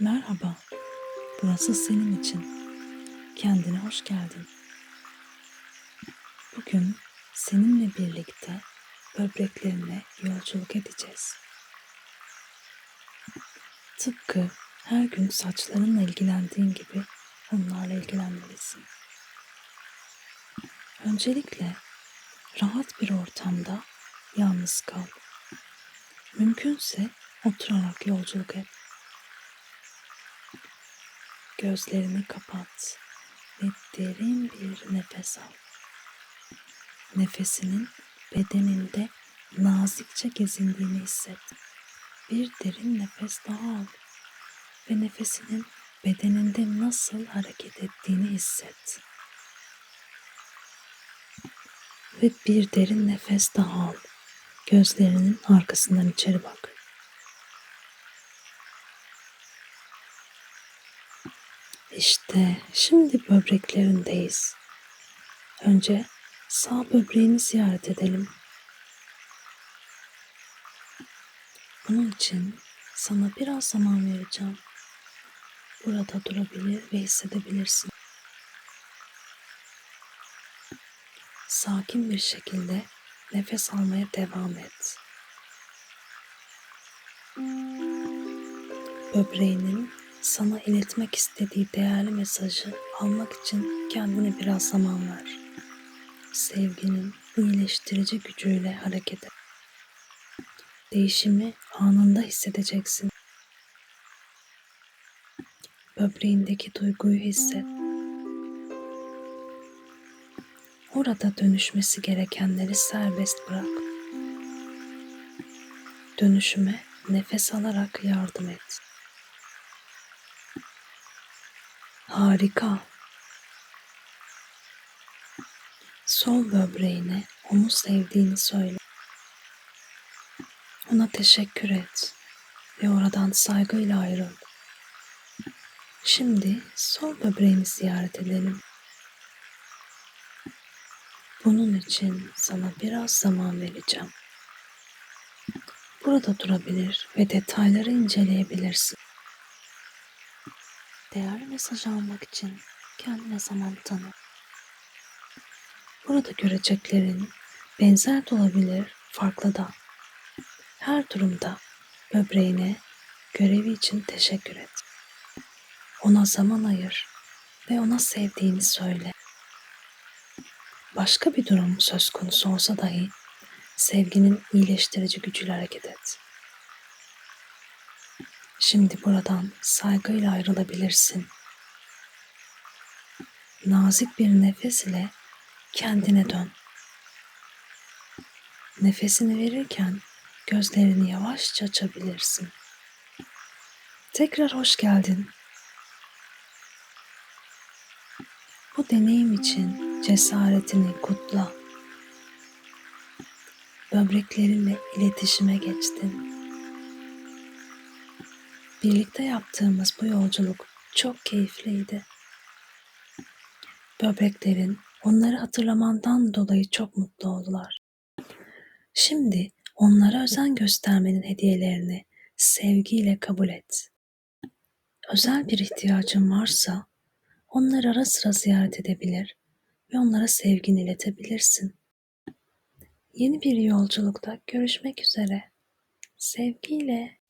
Merhaba, burası senin için. Kendine hoş geldin. Bugün seninle birlikte böbreklerine yolculuk edeceğiz. Tıpkı her gün saçlarınla ilgilendiğin gibi onlarla ilgilenmelisin. Öncelikle rahat bir ortamda yalnız kal. Mümkünse oturarak yolculuk et. Gözlerini kapat ve derin bir nefes al. Nefesinin bedeninde nazikçe gezindiğini hisset. Bir derin nefes daha al ve nefesinin bedeninde nasıl hareket ettiğini hisset. Ve bir derin nefes daha al. Gözlerinin arkasından içeri bak. İşte şimdi böbreklerindeyiz. Önce sağ böbreğini ziyaret edelim. Bunun için sana biraz zaman vereceğim. Burada durabilir ve hissedebilirsin. Sakin bir şekilde nefes almaya devam et. Böbreğinin sana iletmek istediği değerli mesajı almak için kendine biraz zaman ver. Sevginin iyileştirici gücüyle hareket et. Değişimi anında hissedeceksin. Böbreğindeki duyguyu hisset. Orada dönüşmesi gerekenleri serbest bırak. Dönüşüme nefes alarak yardım et. Harika. Sol böbreğine onu sevdiğini söyle. Ona teşekkür et ve oradan saygıyla ayrıl. Şimdi sol böbreğini ziyaret edelim. Bunun için sana biraz zaman vereceğim. Burada durabilir ve detayları inceleyebilirsin. Değerli mesaj almak için kendine zaman tanı. Burada göreceklerin benzer de olabilir, farklı da. Her durumda böbreğine görevi için teşekkür et. Ona zaman ayır ve ona sevdiğini söyle. Başka bir durum söz konusu olsa dahi sevginin iyileştirici gücüyle hareket et. Şimdi buradan saygıyla ayrılabilirsin. Nazik bir nefes ile kendine dön. Nefesini verirken gözlerini yavaşça açabilirsin. Tekrar hoş geldin. Bu deneyim için cesaretini kutla. Böbreklerinle iletişime geçtin. Birlikte yaptığımız bu yolculuk çok keyifliydi. Böbreklerin onları hatırlamandan dolayı çok mutlu oldular. Şimdi onlara özen göstermenin hediyelerini sevgiyle kabul et. Özel bir ihtiyacın varsa onları ara sıra ziyaret edebilir ve onlara sevgini iletebilirsin. Yeni bir yolculukta görüşmek üzere. Sevgiyle.